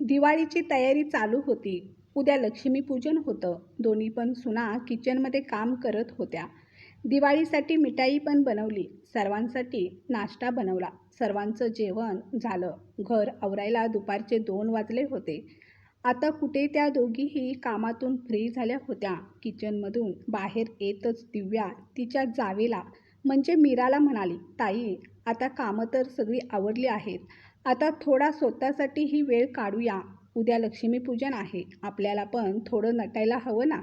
दिवाळीची तयारी चालू होती. उद्या लक्ष्मीपूजन होतं. दोन्ही पण सुना किचनमध्ये काम करत होत्या. दिवाळीसाठी मिठाई पण बनवली. सर्वांसाठी नाश्ता बनवला. सर्वांचं जेवण झालं. घर आवरायला दुपारचे दोन वाजले होते. आता कुठे त्या दोघीही कामातून फ्री झाल्या होत्या. किचनमधून बाहेर येतच दिव्या तिच्या जावेला. म्हणजे मीराला म्हणाली ताई आता कामं तर सगळी आवडली आहेत. आता थोडा स्वतःसाठीही वेळ काढूया. उद्या लक्ष्मीपूजन आहे. आपल्याला पण थोडं नटायला हवं ना?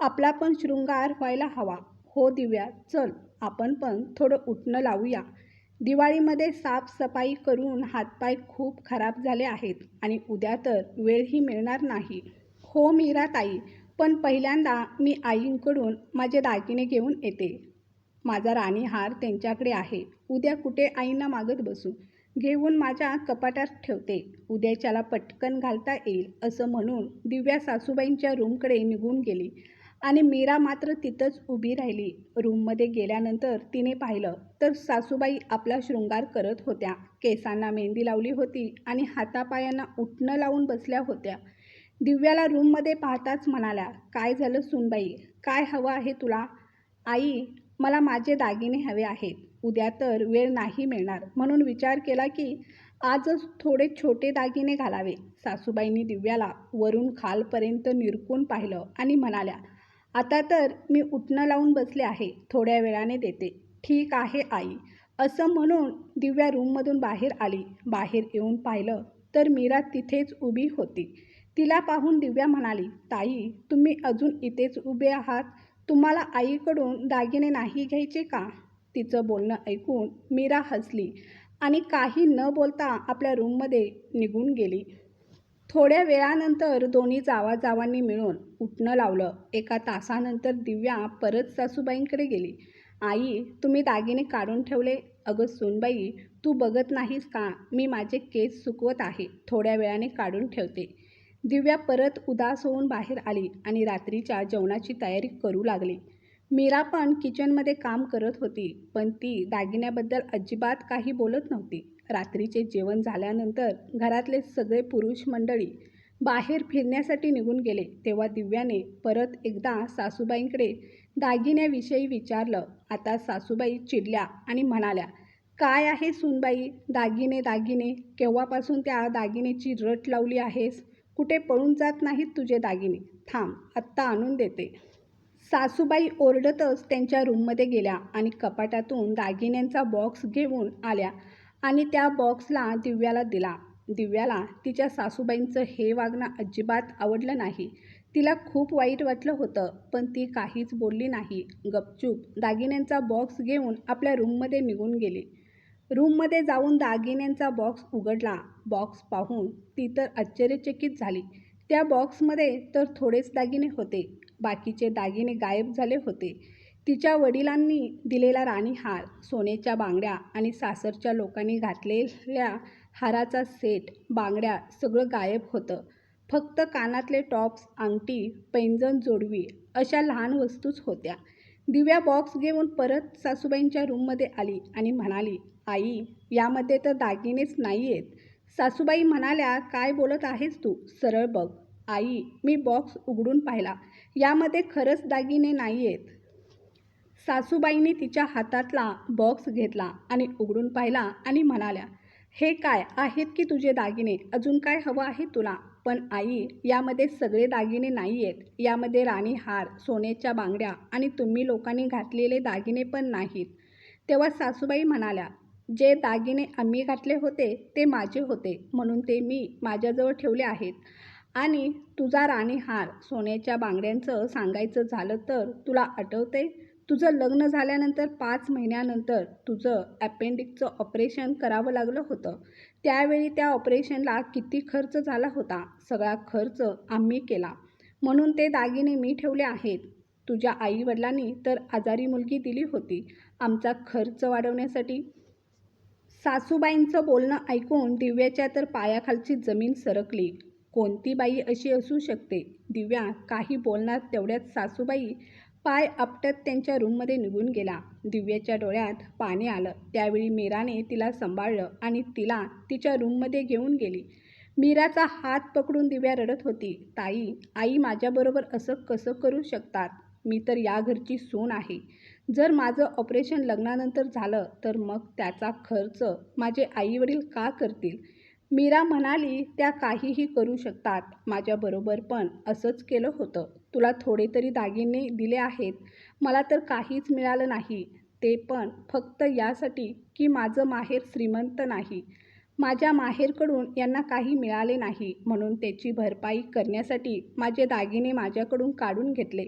आपला पण शृंगार व्हायला हवा. हो दिव्या चल. आपण पण थोडं उठणं लावूया. दिवाळीमध्ये साफसफाई करून हातपाय खूप खराब झाले आहेत आणि उद्या तर वेळही मिळणार नाही. हो मीरा ताई पण पहिल्यांदा मी आईंकडून माझे दागिने घेऊन येते. माझा राणीहार त्यांच्याकडे आहे. उद्या कुठे आईंना मागत बसू? घेऊन माझ्या कपाटात ठेवते. उद्याच्याला पटकन घालता येईल असं म्हणून दिव्या सासूबाईंच्या रूमकडे निघून गेली आणि मीरा मात्र तिथंच उभी राहिली. रूममध्ये गेल्यानंतर तिने पाहिलं तर सासूबाई आपला शृंगार करत होत्या. केसांना मेहंदी लावली होती आणि हातापायांना उठणं लावून बसल्या होत्या. दिव्याला रूममध्ये पाहताच म्हणाल्या काय झालं सुनबाई? काय हवं आहे तुला? आई मला माझे दागिने हवे आहेत. उद्या तर वेळ नाही मिळणार. म्हणून विचार केला की आजच थोडे छोटे दागिने घालावे. सासूबाईंनी दिव्याला वरून खालपर्यंत निरकून पाहिलं आणि म्हणाल्या आता तर मी उठणं लावून बसले आहे. थोड्या वेळाने देते. ठीक आहे आई. असं म्हणून दिव्या रूममधून बाहेर आली. बाहेर येऊन पाहिलं तर मीरा तिथेच उभी होती. तिला पाहून दिव्या म्हणाली ताई तुम्ही अजून इथेच उभे आहात. तुम्हाला आईकडून दागिने नाही घ्यायचे का? तिचं बोलणं ऐकून मीरा हसली आणि काही न बोलता आपल्या रूममध्ये निघून गेली. थोड्या वेळानंतर दोन्ही जावाजावांनी मिळून उठणं लावलं. एका तासानंतर दिव्या परत सासूबाईंकडे गेली. आई तुम्ही दागिने काढून ठेवले. अगं सोनबाई तू बघत नाहीस का? मी माझे केस सुकवत आहे. थोड्या वेळाने काढून ठेवते. दिव्या परत उदास होऊन बाहेर आली आणि रात्रीच्या जेवणाची तयारी करू लागली. मीरा पण किचनमध्ये काम करत होती पण ती दागिन्याबद्दल अजिबात काही बोलत नव्हती. रात्रीचे जेवण झाल्यानंतर घरातले सगळे पुरुष मंडळी बाहेर फिरण्यासाठी निघून गेले. तेव्हा दिव्याने परत एकदा सासूबाईंकडे दागिन्याविषयी विचारलं. आता सासूबाई चिडल्या आणि म्हणाल्या काय आहे सुनबाई? दागिने दागिने केव्हापासून त्या दागिनेची रट लावली आहेस? कुठे पळून जात नाहीत तुझे दागिने? थांब आत्ता आणून देते. सासूबाई ओरडतच त्यांच्या रूममध्ये गेल्या आणि कपाटातून दागिन्यांचा बॉक्स घेऊन आल्या आणि त्या बॉक्सला दिव्याला दिला. दिव्याला तिच्या सासूबाईंचं हे वागणं अजिबात आवडलं नाही. तिला खूप वाईट वाटलं होतं पण ती काहीच बोलली नाही. गपचूप दागिन्यांचा बॉक्स घेऊन आपल्या रूममध्ये निघून गेली. रूममध्ये जाऊन दागिन्यांचा बॉक्स उघडला. बॉक्स पाहून ती तर आश्चर्यचकित झाली. त्या बॉक्समध्ये तर थोडेच दागिने होते. बाकीचे दागिने गायब झाले होते. तिच्या वडिलांनी दिलेला राणीहार सोन्याच्या बांगड्या आणि सासरच्या लोकांनी घातलेल्या हाराचा सेट बांगड्या सगळं गायब होतं. फक्त कानातले टॉप्स अंगठी पैंजण जोडवी अशा लहान वस्तूच होत्या. दिव्या बॉक्स घेऊन परत सासूबाईंच्या रूममध्ये आली आणि म्हणाली आई यामध्ये तर दागिनेच नाही आहेत सासूबाई म्हणाल्या काय बोलत आहेस तू? सरळ बघ. आई मी बॉक्स उघडून पाहिला. यामध्ये खरंच दागिने नाही आहेत सासूबाईने तिच्या हातातला बॉक्स घेतला आणि उघडून पाहिला आणि म्हणाल्या हे काय आहेत की तुझे दागिने? अजून काय हवं आहे तुला? पण आई यामध्ये सगळे दागिने नाही आहेत यामध्ये राणी हार सोन्याच्या बांगड्या आणि तुम्ही लोकांनी घातलेले दागिने पण नाहीत. तेव्हा सासूबाई म्हणाल्या जे दागिने आम्ही घातले होते ते माझे होते. म्हणून ते मी माझ्याजवळ ठेवले आहेत. आणि तुझा राणीहार सोन्याच्या बांगड्यांचं सांगायचं झालं तर तुला आठवते? तुझं लग्न झाल्यानंतर पाच महिन्यानंतर तुझं ॲपेंडिकचं ऑपरेशन करावं लागलं होतं. त्यावेळी त्या ऑपरेशनला किती खर्च झाला होता? सगळा खर्च आम्ही केला. म्हणून ते दागिने मी ठेवले आहेत. तुझ्या आईवडिलांनी तर आजारी मुलगी दिली होती. आमचा खर्च वाढवण्यासाठी सासूबाईंचं बोलणं ऐकून दिव्याच्या तर पायाखालची जमीन सरकली. कोणती बाई अशी असू शकते? दिव्या काही बोलणार तेवढ्यात सासूबाई पाय आपटत त्यांच्या रूममध्ये निघून गेला. दिव्याच्या डोळ्यात पाणी आलं. त्यावेळी मीराने तिला सांभाळलं आणि तिला तिच्या रूममध्ये घेऊन गेली. मीराचा हात पकडून दिव्या रडत होती. ताई आई माझ्याबरोबर असं कसं करू शकतात? मी तर या घरची सून आहे. जर माझं ऑपरेशन लग्नानंतर झालं तर मग त्याचा खर्च माझे आईवडील का करतील? मीरा म्हणाली त्या काहीही करू शकतात माझ्याबरोबर पण. असंच केलं होतं. तुला थोडे तरी दागिने दिले आहेत मला तर काहीच मिळालं नाही. ते पण फक्त यासाठी की माझं माहेर श्रीमंत नाही. माझ्या माहेरकडून यांना काही मिळाले नाही म्हणून त्याची भरपाई करण्यासाठी माझे दागिने माझ्याकडून काढून घेतले.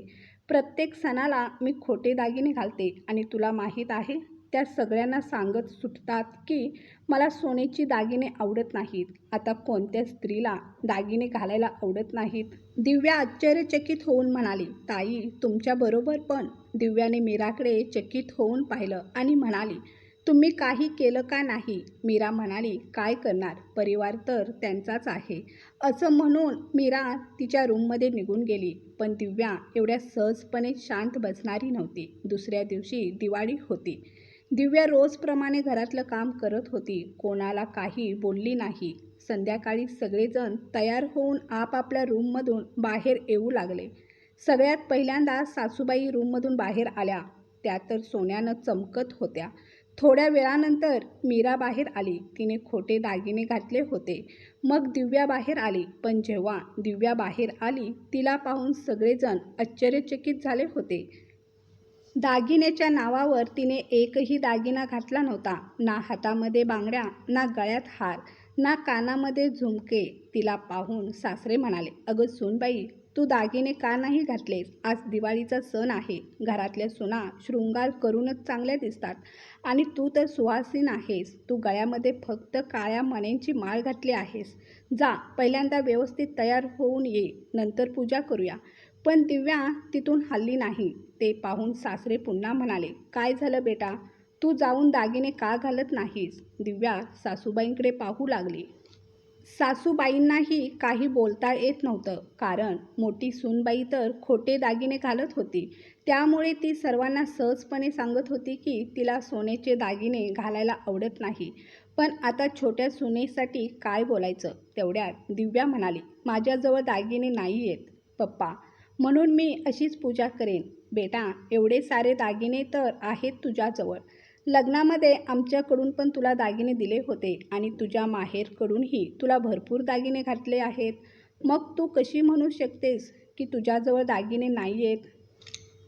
प्रत्येक सणाला मी खोटे दागिने घालते आणि तुला माहीत आहे त्या सगळ्यांना सांगत सुटतात की मला सोन्याची दागिने आवडत नाहीत. आता कोणत्या स्त्रीला दागिने घालायला आवडत नाहीत? दिव्या आश्चर्यचकित होऊन म्हणाली ताई तुमच्याबरोबर पण. दिव्याने मीराकडे चकित होऊन पाहिलं आणि म्हणाली तुम्ही काही केलं का नाही? मीरा म्हणाली काय करणार? परिवार तर त्यांचाच आहे. असं म्हणून मीरा तिच्या रूममध्ये निघून गेली. पण दिव्या एवढ्या सहजपणे शांत बसणारी नव्हती. दुसऱ्या दिवशी दिवाळी होती. दिव्या रोजप्रमाणे घरातलं काम करत होती. कोणाला काही बोलली नाही. संध्याकाळी सगळेजण तयार होऊन आपापल्या रूममधून बाहेर येऊ लागले. सगळ्यात पहिल्यांदा सासूबाई रूममधून बाहेर आल्या. त्या तर सोन्यानं चमकत होत्या. थोड्या वेळानंतर मीरा बाहेर आली. तिने खोटे दागिने घातले होते. मग दिव्या बाहेर आली. पण जेव्हा दिव्या बाहेर आली तिला पाहून सगळेजण आश्चर्यचकित झाले होते. दागिन्याच्या नावावर तिने एकही दागिना घातला नव्हता. ना हातामध्ये बांगड्या ना गळ्यात हार ना कानामध्ये झुमके. तिला पाहून सासरे म्हणाले अगं सोनबाई तू दागिने का नाही घातलेस? आज दिवाळीचा सण आहे. घरातल्या सुना शृंगार करूनच चांगल्या दिसतात. आणि तू तर सुहासीन आहेस. तू गळ्यामध्ये फक्त काळ्या मण्यांची माळ घातली आहेस. जा पहिल्यांदा व्यवस्थित तयार होऊन ये. नंतर पूजा करूया. पण दिव्या तिथून हल्ली नाही. ते पाहून सासरे पुन्हा म्हणाले काय झालं बेटा? तू जाऊन दागिने का घालत नाहीस? दिव्या सासूबाईंकडे पाहू लागली. सासूबाईंनाही काही बोलता येत नव्हतं कारण मोठी सूनबाई तर खोटे दागिने घालत होती. त्यामुळे ती सर्वांना सहजपणे सांगत होती की तिला सोन्याचे दागिने घालायला आवडत नाही. पण आता छोट्या सुनेसाठी काय बोलायचं? तेवढ्यात दिव्या म्हणाली माझ्याजवळ दागिने नाही आहेत पप्पा. म्हणून मी अशीच पूजा करेन. बेटा एवढे सारे दागिने तर आहेत तुझ्याजवळ. लग्नामध्ये आमच्याकडून पण तुला दागिने दिले होते आणि तुझ्या माहेरकडूनही तुला भरपूर दागिने घातले आहेत. मग तू कशी म्हणू शकतेस की तुझ्याजवळ दागिने नाही आहेत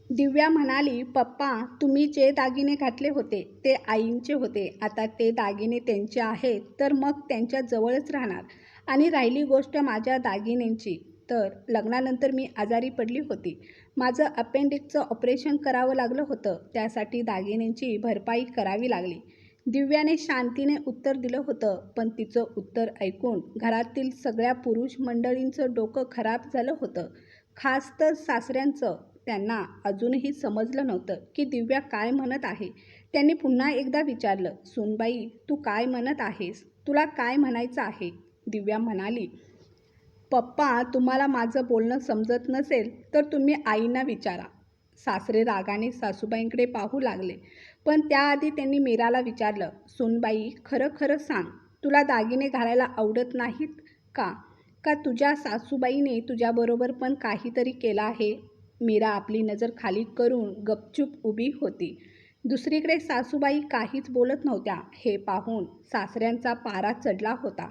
दिव्या म्हणाली पप्पा तुम्ही जे दागिने घातले होते ते आईंचे होते. आता ते दागिने त्यांचे आहेत तर मग त्यांच्या जवळच राहणार. आणि राहिली गोष्ट माझ्या दागिन्यांची. तर लग्नानंतर मी आजारी पडली होती. माझं अपेंडिक्सचं ऑपरेशन करावं लागलं होतं. त्यासाठी दागिन्यांची भरपाई करावी लागली. दिव्याने शांतीने उत्तर दिलं होतं पण तिचं उत्तर ऐकून घरातील सगळ्या पुरुष मंडळींचं डोकं खराब झालं होतं. खास तर सासऱ्यांचं. त्यांना अजूनही समजलं नव्हतं की दिव्या काय म्हणत आहे. त्यांनी पुन्हा एकदा विचारलं सुनबाई तू काय म्हणत आहेस? तुला काय म्हणायचं आहे? दिव्या म्हणाली पप्पा तुम्हाला माझं बोलणं समजत नसेल तर तुम्ही आईंना विचारा. सासरे रागाने सासूबाईंकडे पाहू लागले. पण त्याआधी त्यांनी मीराला विचारलं सुनबाई खरं खरं सांग तुला दागिने घालायला आवडत नाहीत का? का तुझ्या सासूबाईने तुझ्याबरोबर पण काहीतरी केलं आहे? मीरा आपली नजर खाली करून गपचूप उभी होती. दुसरीकडे सासूबाई काहीच बोलत नव्हत्या. हे पाहून सासऱ्यांचा पारा चढला होता.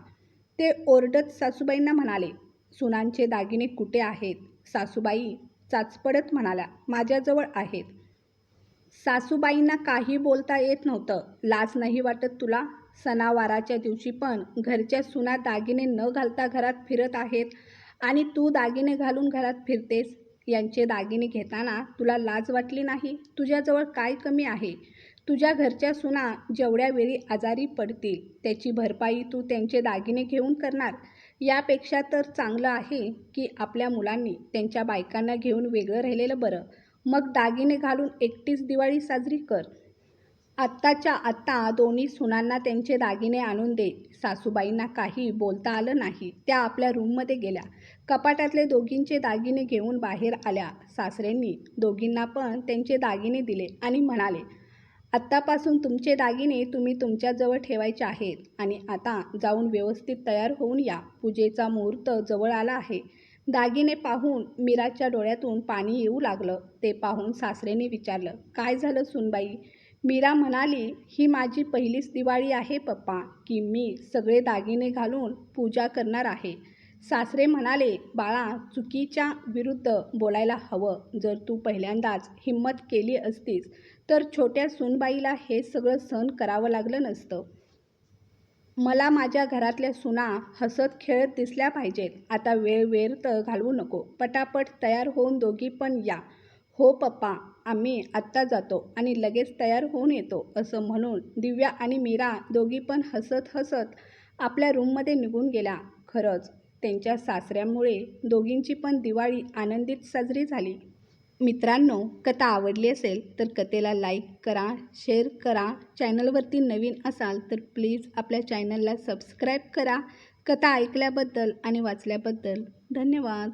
ते ओरडत सासूबाईंना म्हणाले सुनांचे दागिने कुठे आहेत? सासूबाई चाचपडत म्हणाल्या माझ्याजवळ आहेत. सासूबाईंना काही बोलता येत नव्हतं. लाज नाही वाटत तुला? सणावाराच्या दिवशी पण घरच्या सुना दागिने न घालता घरात फिरत आहेत आणि तू दागिने घालून घरात फिरतेस? यांचे दागिने घेताना तुला लाज वाटली नाही? तुझ्याजवळ काय कमी आहे? तुझ्या घरच्या सुना जेवढ्या वेळी आजारी पडतील त्याची भरपाई तू त्यांचे दागिने घेऊन करणार? यापेक्षा तर चांगलं आहे की आपल्या मुलांनी त्यांच्या बायकांना घेऊन वेगळं राहिलेलं बरं. मग दागिने घालून एकटीच दिवाळी साजरी कर. आत्ताच्या आत्ता दोन्ही सुनांना त्यांचे दागिने आणून दे. सासूबाईंना काही बोलता आलं नाही. त्या आपल्या रूममध्ये गेल्या. कपाटातले दोघींचे दागिने घेऊन बाहेर आल्या. सासऱ्यांनी दोघींना पण त्यांचे दागिने दिले आणि म्हणाले आत्तापासून तुमचे दागिने तुम्ही तुमच्याजवळ ठेवायचे आहेत आणि आता जाऊन व्यवस्थित तयार होऊन या. पूजेचा मुहूर्त जवळ आला आहे. दागिने पाहून मीराच्या डोळ्यातून पाणी येऊ लागलं. ते पाहून सासरेने विचारलं काय झालं सुनबाई मीरा म्हणाली ही माझी पहिलीच दिवाळी आहे पप्पा की मी सगळे दागिने घालून पूजा करणार आहे. सासरे म्हणाले बाळा चुकीच्या विरुद्ध बोलायला हवं. जर तू पहिल्यांदाच हिंमत केली असतीस तर छोट्या सुनबाईला हे सगळं सहन करावं लागलं नसतं. मला माझ्या घरातल्या सुना हसत खेळत दिसल्या पाहिजेत. आता वेळ तर घालवू नको. पटापट तयार होऊन दोघी पण या. हो पप्पा आम्ही आत्ता जातो आणि लगेच तयार होऊन येतो असं म्हणून दिव्या आणि मीरा दोघी पण हसत हसत आपल्या रूममध्ये निघून गेल्या. खरंच त्यांच्या सासऱ्यामुळे दोघींची पण दिवाळी आनंदित साजरी झाली. मित्रांनो कथा आवडली असेल तर कथेला लाईक करा शेअर करा. चॅनलवरती नवीन असाल तर प्लीज आपल्या चॅनलला सबस्क्राईब करा. कथा ऐकल्याबद्दल आणि वाचल्याबद्दल धन्यवाद.